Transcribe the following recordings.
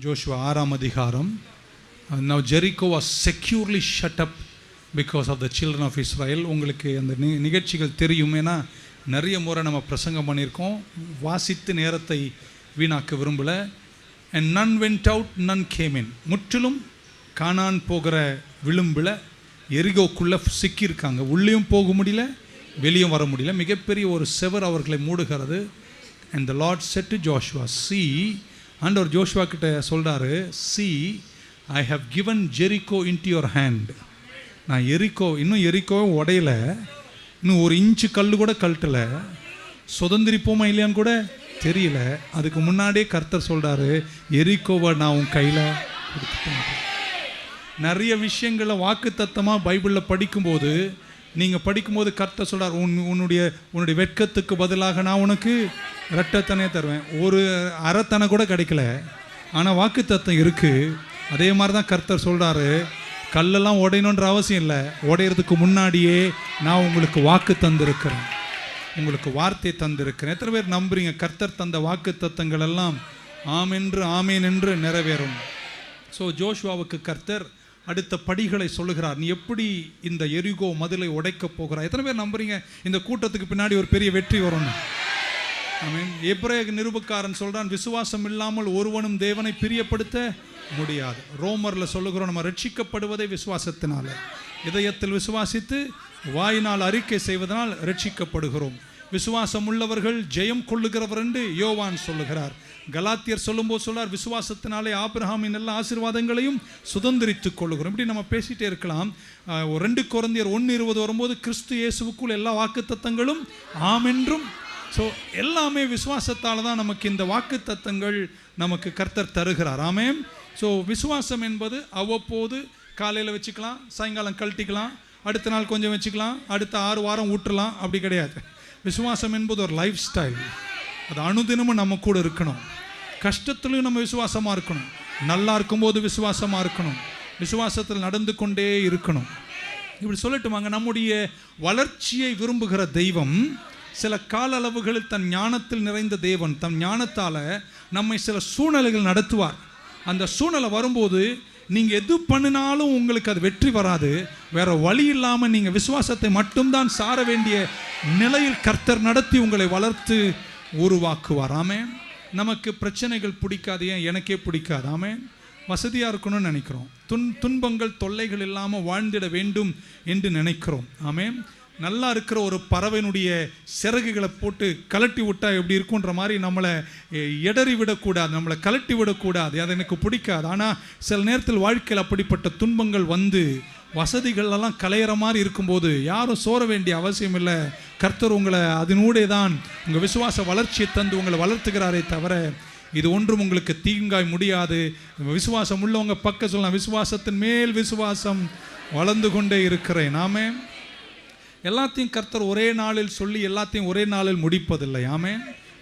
Joshua ஆறாம் அதிகாரம். Now Jericho was securely shut up because of the children of Israel உங்களுக்கு அந்த நி நிகழ்ச்சிகள் தெரியும். ஏன்னா நிறைய முறை நம்ம பிரசங்கம் பண்ணியிருக்கோம். வாசித்து நேரத்தை வீணாக்க விரும்பலை. And none went out none came in முற்றிலும் காணான் போகிற விளிம்பில் எரிகோக்குள்ளே சிக்கியிருக்காங்க. உள்ளேயும் போக முடியல வெளியும் வர முடியல. மிகப்பெரிய ஒரு செவர் அவர்களை மூடுகிறது. And the Lord said Joshua see ஆண்டவர் ஜோஷுவா கிட்ட சொல்கிறாரு see I have given Jericho into your hand நான் எரிக்கோ இன்னும் எரிக்கோவும் உடையல. இன்னும் ஒரு இன்ச்சு கல் கூட கழட்டலை. சுதந்திரிப்போமா இல்லையான்னு கூட தெரியல. அதுக்கு முன்னாடியே கர்த்தர் சொல்கிறாரு எரிக்கோவை நான் உன் கையில் கொடுத்துட்டேன். நிறைய விஷயங்களை வாக்கு தத்தமாக பைபிளில் படிக்கும்போது நீங்கள் படிக்கும்போது கர்த்தர் சொல்கிறார் உன் உன்னுடைய உன்னுடைய வெட்கத்துக்கு பதிலாக நான் உனக்கு ரெட்டத்தனையே தருவேன். ஒரு அறத்தனை கூட கிடைக்கல. ஆனால் வாக்கு தத்தம் இருக்குது அதே மாதிரி தான் கர்த்தர் சொல்கிறாரு கல்லெல்லாம் உடையணுன்ற அவசியம் இல்லை. உடையிறதுக்கு முன்னாடியே நான் உங்களுக்கு வாக்கு தந்திருக்கிறேன். உங்களுக்கு வார்த்தை தந்திருக்கிறேன். எத்தனை பேர் நம்புறீங்க? கர்த்தர் தந்த வாக்கு தத்தங்கள் எல்லாம் ஆமென்று ஆமேன் என்று நிறைவேறும். ஸோ ஜோஷ்வாவுக்கு கர்த்தர் அடுத்த படிகளை சொல்லுகிறார். நீ எப்படி இந்த எரிகோ மதிலை உடைக்கப் போகிறாய்? எத்தனை பேர் நம்புறீங்க? இந்த கூட்டத்துக்கு பின்னாடி ஒரு பெரிய வெற்றி வரும்னு. ஆமென். நிருபக்காரன் சொல்றான் விசுவாசம் இல்லாமல் ஒருவனும் தேவனை பிரியப்படுத்த முடியாது. ரோமர்ல சொல்லுகிறோம் நம்ம ரட்சிக்கப்படுவதை விசுவாசத்தினால. இதயத்தில் விசுவாசித்து வாயினால் அறிக்கை செய்வதனால் ரட்சிக்கப்படுகிறோம். விசுவாசம் உள்ளவர்கள் ஜெயம் கொள்ளுகிறவர் என்று யோவான் சொல்லுகிறார். கலாத்தியர் சொல்லும்போது சொல்றார் விசுவாசத்தினாலே ஆபிரஹாமின் எல்லா ஆசீர்வாதங்களையும் சுதந்திரித்துக் கொள்கிறோம் இப்படி நம்ம பேசிட்டே இருக்கலாம். ஒரு ரெண்டு குழந்தையர் ஒன்று இருபது வரும்போது கிறிஸ்து இயேசுவுக்குள் எல்லா வாக்குத்தத்தங்களும் ஆமென்றும் ஸோ எல்லாமே விசுவாசத்தால் தான் நமக்கு இந்த வாக்கு தத்தங்கள் நமக்கு கர்த்தர் தருகிறார். ஆமென். ஸோ விசுவாசம் என்பது அவ்வப்போது காலையில் வச்சுக்கலாம் சாயங்காலம் கழட்டிக்கலாம் அடுத்த நாள் கொஞ்சம் வச்சுக்கலாம் அடுத்த ஆறு வாரம் ஊற்றலாம் அப்படி கிடையாது. விசுவாசம் என்பது ஒரு லைஃப் ஸ்டைல் அது அனுதினமும் நம்ம கூட இருக்கணும். கஷ்டத்துலையும் நம்ம விசுவாசமாக இருக்கணும். நல்லா இருக்கும்போது விசுவாசமாக இருக்கணும். விசுவாசத்தில் நடந்து கொண்டே இருக்கணும். இப்படி சொல்லட்டுமாங்க நம்முடைய வளர்ச்சியை விரும்புகிற தெய்வம் சில கால அளவுகளில் தன் ஞானத்தில் நிறைந்த தேவன். தன் ஞானத்தால் நம்மை சில சூழ்நிலைகள் நடத்துவார். அந்த சூழ்நிலை வரும்போது நீங்கள் எது பண்ணினாலும் உங்களுக்கு அது வெற்றி வராது. வேற வழி இல்லாமல் நீங்கள் விசுவாசத்தை மட்டும்தான் சார வேண்டிய நிலையில் கர்த்தர் நடத்தி உங்களை வளர்த்து உருவாக்குவார். ஆமேன். நமக்கு பிரச்சனைகள் பிடிக்காது. ஏன்? எனக்கே பிடிக்காது. ஆமேன். வசதியாக இருக்கணும்னு நினைக்கிறோம். துன் துன்பங்கள் தொல்லைகள் இல்லாமல் வாழ்ந்திட வேண்டும் என்று நினைக்கிறோம். ஆமேன். நல்லா இருக்கிற ஒரு பறவையினுடைய சிறகுகளை போட்டு கலட்டி விட்டால் எப்படி இருக்குன்ற மாதிரி நம்மளை எடறி விடக்கூடாது. நம்மளை கலட்டி விடக்கூடாது. அது எனக்கு பிடிக்காது. ஆனால் சில நேரத்தில் வாழ்க்கையில் அப்படிப்பட்ட துன்பங்கள் வந்து வசதிகள் எல்லாம் கலையிற மாதிரி இருக்கும்போது யாரும் சோர வேண்டிய அவசியம் இல்லை. கர்த்தர் உங்களை அதனூடே தான் உங்கள் விசுவாச வளர்ச்சியை தந்து உங்களை வளர்த்துகிறாரே தவிர இது ஒன்றும் உங்களுக்கு தீங்காய் முடியாது. விசுவாசம் உள்ளவங்க பக்க சொல்லலாம் விசுவாசத்தின் மேல் விசுவாசம் வளர்ந்து கொண்டே இருக்கிறேன். நாமே எல்லாத்தையும் கர்த்தர் ஒரே நாளில் சொல்லி எல்லாத்தையும் ஒரே நாளில் முடிப்பதில்லை. ஆமே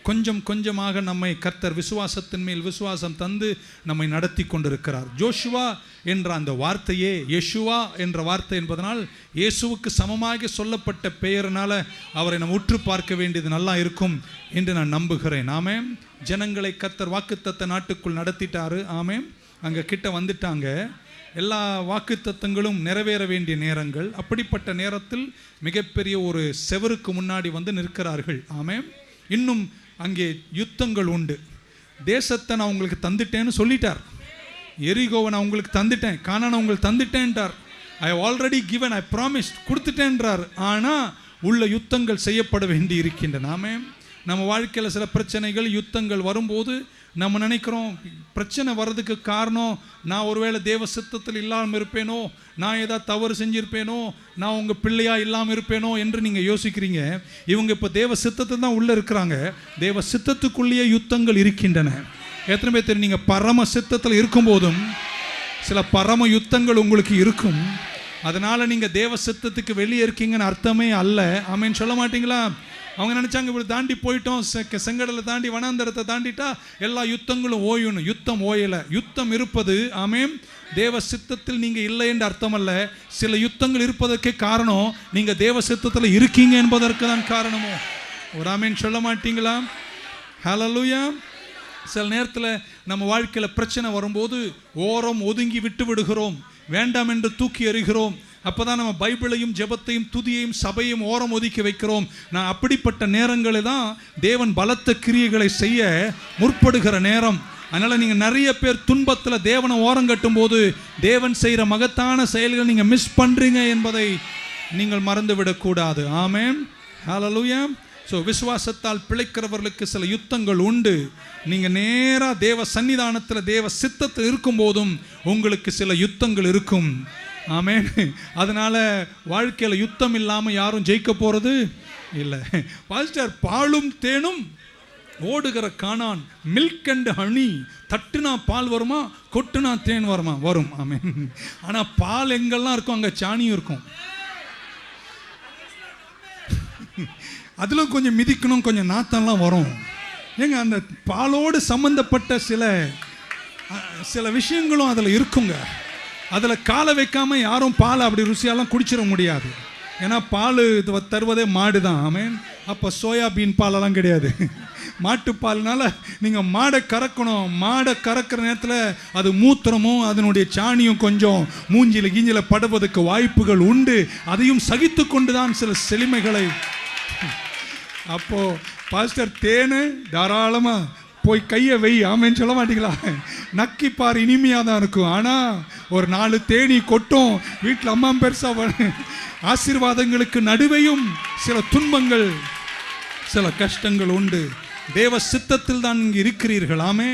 கொஞ்சம் கொஞ்சமாக நம்மை கர்த்தர் விசுவாசத்தின் மேல் விசுவாசம் தந்து நம்மை நடத்தி கொண்டிருக்கிறார். ஜோஷுவா என்ற அந்த வார்த்தையே யேசுவா என்ற வார்த்தை என்பதனால் இயேசுவுக்கு சமமாக சொல்லப்பட்ட பெயரினால் அவரை நம்ம உற்று பார்க்க வேண்டியது நல்லா இருக்கும் என்று நான் நம்புகிறேன். ஆமே ஜனங்களை கர்த்தர் வாக்குத்தத்த நாட்டுக்குள் நடத்திட்டாரு. ஆமே அங்கே கிட்ட வந்துட்டாங்க. எல்லா வாக்குத்தத்தங்களும் நிறைவேற வேண்டிய நேரங்கள். அப்படிப்பட்ட நேரத்தில் மிகப்பெரிய ஒரு செவருக்கு முன்னாடி வந்து நிற்கிறார்கள். ஆமே இன்னும் அங்கே யுத்தங்கள் உண்டு. தேசத்தை நான் உங்களுக்கு தந்துட்டேன்னு சொல்லிட்டார். எரிகோவை நான் உங்களுக்கு தந்துட்டேன். கானான உங்களுக்கு தந்துட்டேன்றார் I already given I promise கொடுத்துட்டேன்றார். ஆனால் உள்ள யுத்தங்கள் செய்யப்பட வேண்டி இருக்கின்றன நாமே நம்ம வாழ்க்கையில் சில பிரச்சனைகள் யுத்தங்கள் வரும்போது நம்ம நினைக்கிறோம் பிரச்சனை வர்றதுக்கு காரணம் நான் ஒருவேளை தேவ சித்தத்தில் இல்லாமல் இருப்பேனோ நான் ஏதாவது தவறு செஞ்சுருப்பேனோ நான் உங்கள் பிள்ளையாக இல்லாமல் இருப்பேனோ என்று நீங்கள் யோசிக்கிறீங்க. இவங்க இப்போ தேவ சித்தத்தில் தான் உள்ளே இருக்கிறாங்க. தேவ சித்தத்துக்குள்ளேயே யுத்தங்கள் இருக்கின்றன. எத்தனை பேர் தெரியும்? நீங்கள் பரம சித்தத்தில் இருக்கும்போதும் சில பரம யுத்தங்கள் உங்களுக்கு இருக்கும். அதனால் நீங்கள் தேவ சித்தத்துக்கு வெளியே இருக்கீங்கன்னு அர்த்தமே அல்ல. ஆமேன்னு சொல்ல மாட்டீங்களா? அவங்க நினச்சாங்க இப்படி தாண்டி போயிட்டோம். செ- செங்கடலை தாண்டி வனாந்தரத்தை தாண்டிட்டா எல்லா யுத்தங்களும் ஓயணும் யுத்தம் ஓயலை. யுத்தம் இருப்பது ஆமேம் தேவ சித்தத்தில் நீங்கள் இல்லை என்று அர்த்தம் அல்ல சில யுத்தங்கள் இருப்பதற்கே காரணம் நீங்கள் தேவ சித்தத்தில் இருக்கீங்க என்பதற்கு தான் காரணமோ. ஒரு ஆமேன் சொல்ல மாட்டீங்களா? ஹலலூயா சில நேரத்தில் நம்ம வாழ்க்கையில் பிரச்சனை வரும்போது ஓரம் ஒதுங்கி விட்டு விடுகிறோம். வேண்டாம் என்று தூக்கி எறிகிறோம். அப்போதான் நம்ம பைபிளையும் ஜெபத்தையும் துதியையும் சபையும் ஓரம் ஒதுக்கி வைக்கிறோம். நான் அப்படிப்பட்ட நேரங்களில் தான் தேவன் பலத்த கிரியைகளை செய்ய முற்படுகிற நேரம். அதனால் நீங்கள் நிறைய பேர் துன்பத்தில் தேவனை ஓரம் கட்டும்போது தேவன் செய்கிற மகத்தான செயல்களை நீங்கள் மிஸ் பண்ணுறீங்க என்பதை நீங்கள் மறந்துவிடக்கூடாது ஆமேன். ஹலலூயா ஸோ விசுவாசத்தால் பிழைக்கிறவர்களுக்கு சில யுத்தங்கள் உண்டு. நீங்கள் நேராக தேவ சன்னிதானத்தில் தேவ சித்தத்தில் இருக்கும்போதும் உங்களுக்கு சில யுத்தங்கள் இருக்கும். ஆமேன். அதனால் வாழ்க்கையில் யுத்தம் இல்லாமல் யாரும் ஜெயிக்க போகிறது இல்லை. பாஸ்டர் பாலும் தேனும் ஓடுகிற காணான் மில்க் அண்ட் ஹனி தட்டுனா பால் வருமா கொட்டுனா தேன் வருமா? வரும் ஆமேன். ஆனால் பால் எங்கெல்லாம் இருக்கும் அங்கே சாணியும் இருக்கும். அதில் கொஞ்சம் மிதிக்கணும் கொஞ்சம் நாத்தம்லாம் வரும். ஏங்க அந்த பாலோடு சம்மந்தப்பட்ட சில சில விஷயங்களும் அதில் இருக்குங்க. அதில் காலை வைக்காம யாரும் பால் அப்படி ருசியாலாம் குடிச்சிட முடியாது. ஏன்னா பால் இது வ- தருவதே மாடு தான் ஆமேன் அப்போ சோயாபீன் பாலெல்லாம் கிடையாது. மாட்டுப்பால்னால நீங்கள் மாடை கறக்கணும். மாடை கறக்கிற நேரத்தில் அது மூத்திரமும் அதனுடைய சாணியும் கொஞ்சம் மூஞ்சில கீஞ்சில படுவதற்கு வாய்ப்புகள் உண்டு. அதையும் சகித்து கொண்டு தான் சில செழுமைகளை அப்போ பாஸ்டர் தேனு தாராளமாக போய் கையை வை. ஆமேன்னு சொல்ல மாட்டீங்களா? நக்கிப்பார் இனிமையாக தான் இருக்கும். ஆனால் ஒரு நாலு தேனி கொட்டும் வீட்டில் அம்மா பெருசா ஆசீர்வாதங்களுக்கு நடுவையும் சில துன்பங்கள் சில கஷ்டங்கள் உண்டு. தேவ சித்தத்தில் தான் நீங்கள் இருக்கிறீர்கள். ஆமே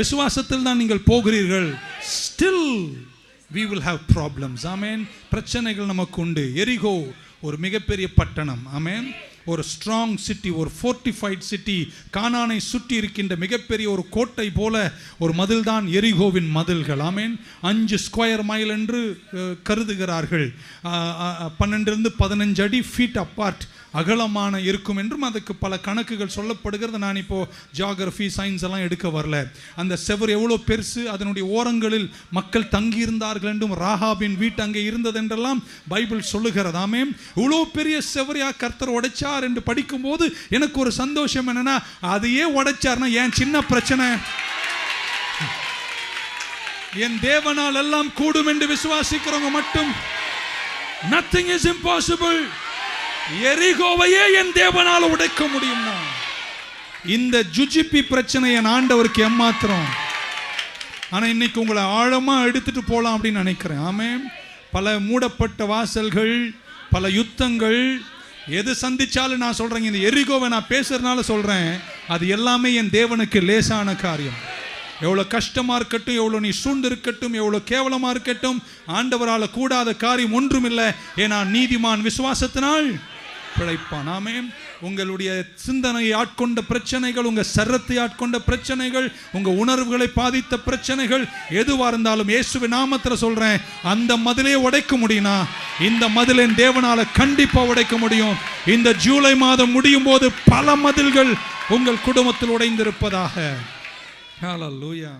விசுவாசத்தில் தான் நீங்கள் போகிறீர்கள். Still we will have problems ஆமேன். பிரச்சனைகள் நமக்கு உண்டு. எரிகோ ஒரு மிகப்பெரிய பட்டணம். ஆமேன். ஒரு ஸ்ட்ராங் சிட்டி ஒரு ஃபோர்ட்டிஃபைட் சிட்டி கானானை சுற்றி இருக்கின்ற மிகப்பெரிய ஒரு கோட்டை போல ஒரு மதில் தான் எரிகோவின் மதில்கள். ஆமேன். அஞ்சு ஸ்கொயர் மைல் என்று கருதுகிறார்கள். அஹ், பன்னெண்டிலிருந்து பதினஞ்சு அடி ஃபீட் அப்பார்ட் அகலமான இருக்கும் என்றும் அதுக்கு பல கணக்குகள் சொல்லப்படுகிறது. நான் இப்போது ஜியாகிரஃபி சயின்ஸ் எல்லாம் எடுக்க வரல. அந்த செவர் எவ்வளோ பெருசு அதனுடைய ஓரங்களில் மக்கள் தங்கியிருந்தார்கள் என்றும் ராகாபின் வீட்டு அங்கே இருந்தது என்றெல்லாம் பைபிள் சொல்லுகிறதாமே இவ்வளோ பெரிய செவரையாக கர்த்தர் உடைச்சா உடைச்சார் என்று படிக்கும்போது எனக்கு ஒரு சந்தோஷம் என்னன்னா அதையே உடைச்சார்னா ஏன் சின்ன பிரச்சனை? என் தேவனால் எல்லாம் கூடும் என்று விசுவாசிக்கிறவங்க மட்டும் நத்திங் இஸ் இம்பாசிபிள் எரிகோவையே என் தேவனால் உடைக்க முடியும்னா இந்த ஜுஜிபி பிரச்சனை என் ஆண்டவருக்கு எம்மாத்திரம் ஆனா இன்னைக்கு உங்களை ஆழமா எடுத்துட்டு போலாம் அப்படின்னு நினைக்கிறேன். ஆமே பல மூடப்பட்ட வாசல்கள் பல யுத்தங்கள் எது சந்திச்சாலும் நான் சொல்றேங்க. இந்த எரிகோவை நான் பேசுறதுனால சொல்றேன். அது எல்லாமே என் தேவனுக்கு லேசான காரியம். எவ்வளோ கஷ்டமாக இருக்கட்டும் எவ்வளோ நீ சூழ்ந்து இருக்கட்டும் எவ்வளோ கேவலமாக இருக்கட்டும் ஆண்டவரால் கூடாத காரியம் ஒன்றும் இல்லை ஏன்னா நீதிமான் விசுவாசத்தினால் பிழைப்பான். ஆமே உங்களுடைய சிந்தனையை ஆட்கொண்ட பிரச்சனைகள் உங்கள் சரத்தை ஆட்கொண்ட பிரச்சனைகள் உங்கள் உணர்வுகளை பாதித்த பிரச்சனைகள் எதுவாக இருந்தாலும் இயேசுவை நாமத்தில் சொல்கிறேன் அந்த மதிலே உடைக்க முடியும்னா இந்த மதிலின் தேவனால கண்டிப்பாக உடைக்க முடியும். இந்த ஜூலை மாதம் முடியும் போது பல மதில்கள் உங்கள் குடும்பத்தில் உடைந்திருப்பதாக. லூயா